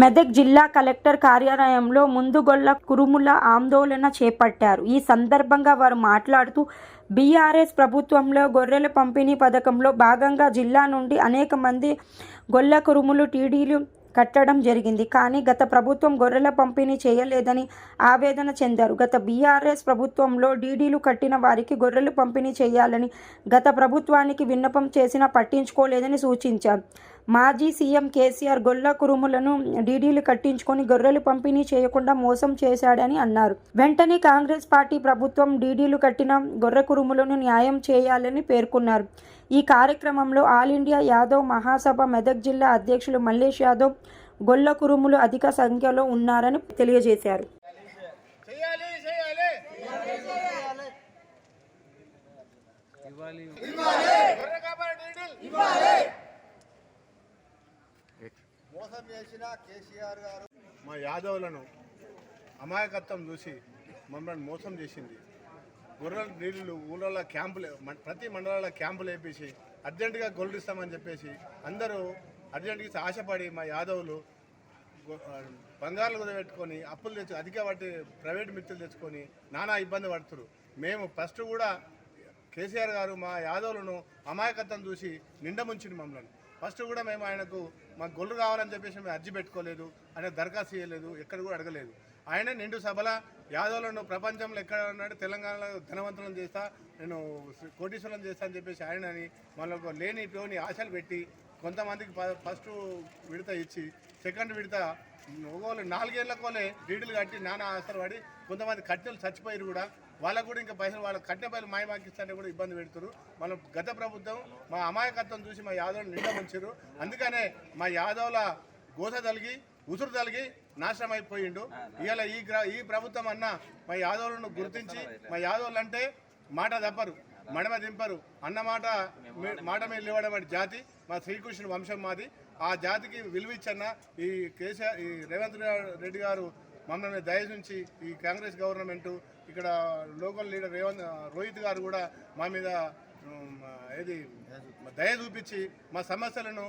మెదక్ జిల్లా కలెక్టర్ కార్యాలయంలో ముందుగొల్ల కురుముల ఆందోళన చేపట్టారు. ఈ సందర్భంగా వారు మాట్లాడుతూ బీఆర్ఎస్ ప్రభుత్వంలో గొర్రెల పంపిణీ పథకంలో భాగంగా జిల్లా నుండి అనేక మంది గొల్ల కురుములు టీడీలు కట్టడం జరిగింది. కానీ గత ప్రభుత్వం గొర్రెల పంపిణీ చేయలేదని ఆవేదన చెందారు. గత బీఆర్ఎస్ ప్రభుత్వంలో డీడీలు కట్టిన వారికి గొర్రెలు పంపిణీ చేయాలని గత ప్రభుత్వానికి విన్నపం చేసినా పట్టించుకోలేదని సూచించారు. మాజీ సీఎం కేసీఆర్ గొల్ల కురుములను డీడీలు కట్టించుకొని గొర్రెలు పంపిణీ చేయకుండా మోసం చేశాడని అన్నారు. వెంటనే కాంగ్రెస్ పార్టీ ప్రభుత్వం డీడీలు కట్టిన గొర్రె కురుములను న్యాయం చేయాలని పేర్కొన్నారు. ఈ కార్యక్రమంలో ఆల్ ఇండియా యాదవ్ మహాసభ మెదక్ జిల్లా అధ్యక్షులు మల్లేష్ యాదవ్ గొల్ల కురుములు అధిక సంఖ్యలో ఉన్నారని తెలియజేశారు. చేయాలి చేయాలి గొర్రె కాపరి డీడీలు. మోసం చేసిన కేసీఆర్ గారు. మా యాదవులను అమాయకత్వం చూసి మమ్మల్ని మోసం చేసింది. గొర్రెల నీళ్ళు ఊళ్ళలో క్యాంపులు ప్రతి మండలాల క్యాంపులు వేపేసి అర్జెంటుగా గొర్రెలు ఇస్తామని చెప్పేసి అందరూ అర్జెంటుగా ఆశపడి మా యాదవులు బంగారులు కుదబెట్టుకొని అప్పులు తెచ్చు అధిక వాటి ప్రైవేట్ మిత్రులు తెచ్చుకొని నానా ఇబ్బంది పడుతున్నారు మేము ఫస్ట్ కూడా కేసీఆర్ గారు మా యాదవులను అమాయకత్వం చూసి నిండముంచింది మమ్మల్ని. ఫస్ట్ కూడా మేము ఆయనకు మాకు గొల్లు కావాలని చెప్పేసి మేము అర్జీ పెట్టుకోలేదు. ఆయన దరఖాస్తు చేయలేదు ఎక్కడ కూడా అడగలేదు. ఆయన నిండు సభల యాదవులను ప్రపంచంలో ఎక్కడ ఉన్నాడు తెలంగాణలో ధనవంతులను చేస్తా నేను కోటీశ్వరం చేస్తా అని చెప్పేసి ఆయనని మనకు లేని పోని ఆశలు పెట్టి కొంతమందికి ఫస్ట్ విడత ఇచ్చి సెకండ్ విడత ఒకవేళ నాలుగేళ్ళకోలే డీడీలు కట్టి నానా ఆశలు పడి కొంతమంది కట్టెలు చచ్చిపోయారు కూడా. వాళ్ళకు కూడా ఇంకా పైసలు వాళ్ళ కట్టె పైలు మాయమాకిస్తానే కూడా ఇబ్బంది పెడుతున్నారు మనం గత ప్రభుత్వం మా అమాయకత్వం చూసి మా యాదవులు నిండా ఉంచారు అందుకనే మా యాదవుల గోస తలిగి ఉసురు తలిగి నాశనం అయిపోయిండు. ఇవాళ ఈ ఈ ప్రభుత్వం అన్న మా యాదవులను గుర్తించి మా యాదవులు అంటే మాట తప్పరు మడమ దింపరు. అన్న మాట మాట మీద లేవడం జాతి మా శ్రీకృష్ణుడు వంశం మాది. ఆ జాతికి విలువిచ్చన్న ఈ కేసీఆర్ ఈ రేవంత్ రెడ్డి గారు మమ్మల్ని దయ నుంచి ఈ కాంగ్రెస్ గవర్నమెంట్ ఇక్కడ లోకల్ లీడర్ రేవంత్ రోహిత్ గారు కూడా మా మీద ఏది దయ చూపించి మా సమస్యలను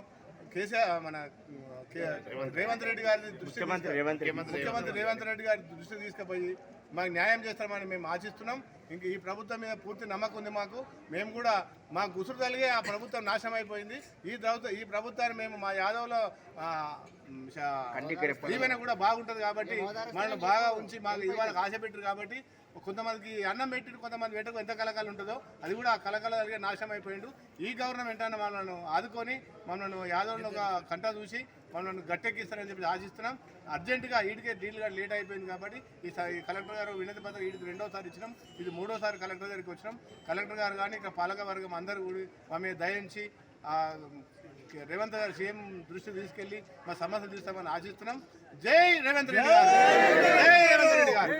కేసీఆర్ మన కే- రేవంత్ రెడ్డి. గారి దృష్టి ముఖ్యమంత్రి రేవంత్ రెడ్డి గారి దృష్టికి తీసుకుపోయి మాకు న్యాయం చేస్తామని మేము ఆశిస్తున్నాం. ఇంక ఈ ప్రభుత్వం మీద పూర్తి నమ్మకం ఉంది మాకు. మేము కూడా మా గుసురు తలిగే ఆ ప్రభుత్వం నాశనం అయిపోయింది. ఈ ప్రభుత్వం ఈ ప్రభుత్వాన్ని మేము మా యాదవ్లో దీవెన కూడా బాగుంటుంది కాబట్టి మనల్ని బాగా ఉంచి మాకు ఇవాళ ఆశ పెట్టారు కాబట్టి కొంతమందికి అన్నం పెట్టి కొంతమంది పెట్టకు ఎంత కలకాలు ఉంటుందో అది కూడా ఆ కలకల కలిగే నాశనం అయిపోయిండు. ఈ గవర్నమెంట్ అన్న మనల్ని ఆదుకొని మనల్ని యాదవ్లను ఒక కంట చూసి మనల్ని గట్టెక్కిస్తారని చెప్పి ఆశిస్తున్నాం. అర్జెంటుగా ఈడికే డీల్ గారు లేట్ అయిపోయింది కాబట్టి ఈ స- కలెక్టర్ గారు వినతి పత్రం ఈడికి రెండోసారి ఇచ్చినాం. ఇది మూడోసారి కలెక్టర్ గారికి వచ్చినాం. కలెక్టర్ గారు కానీ ఇక్కడ పాలక వర్గం అందరూ కూడా మా మీద దయించి రేవంత్ గారు సీఎం దృష్టి తీసుకెళ్ళి మా సమస్య తీస్తామని ఆశిస్తున్నాం. జై రేవంత్ రెడ్డి గారు. జై రేవంత్ రెడ్డి గారు.